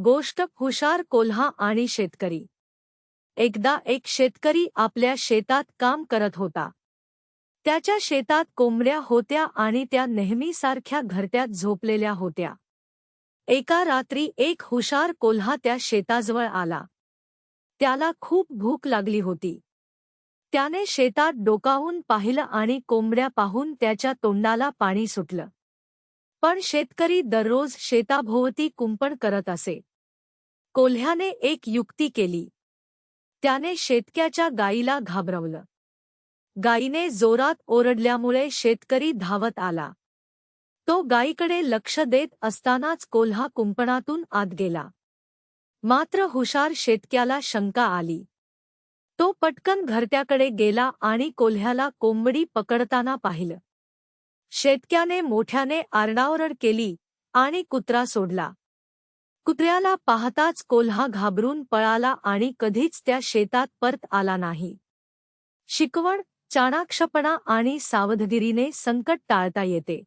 गोष्ट हुशार कोल्हा आणि शेतकरी. एकदा एक शेतकरी आपल्या शेतात काम करत होता. त्याच्या शेतात कोंबड्या होत्या आणि त्या नेहमीसारख्या घरट्यात झोपलेल्या होत्या. एका रात्री एक हुशार कोल्हा त्या शेताजवळ आला. त्याला खूप भूक लागली होती. त्याने शेतात डोकावून पाहिलं आणि कोंबड्या पाहून त्याच्या तोंडाला पाणी सुटलं. पण शेतकरी दररोज शेताभोवती कुंपण करत असे. कोल्ह्याने एक युक्ती केली. त्याने शेतक्याच्या गाईला घाबरवलं. गाईने जोरात ओरडल्यामुळे शेतकरी धावत आला. तो गाईकडे लक्ष देत असतानाच कोल्हा कुंपणातून आत गेला. मात्र हुशार शेतक्याला शंका आली. तो पटकन घरट्याकडे गेला आणि कोल्ह्याला कोंबडी पकडताना पाहिलं. शेतक्याने मोठ्याने आरडाओरड केली आणि कुत्रा सोडला. कुत्र्याला पाहताच कोल्हा घाबरून पळाला आणि कधीच त्या शेतात परत आला नाही. शिकवण चाणाक्षपणा आणि सावधगिरीने संकट टाळता येते.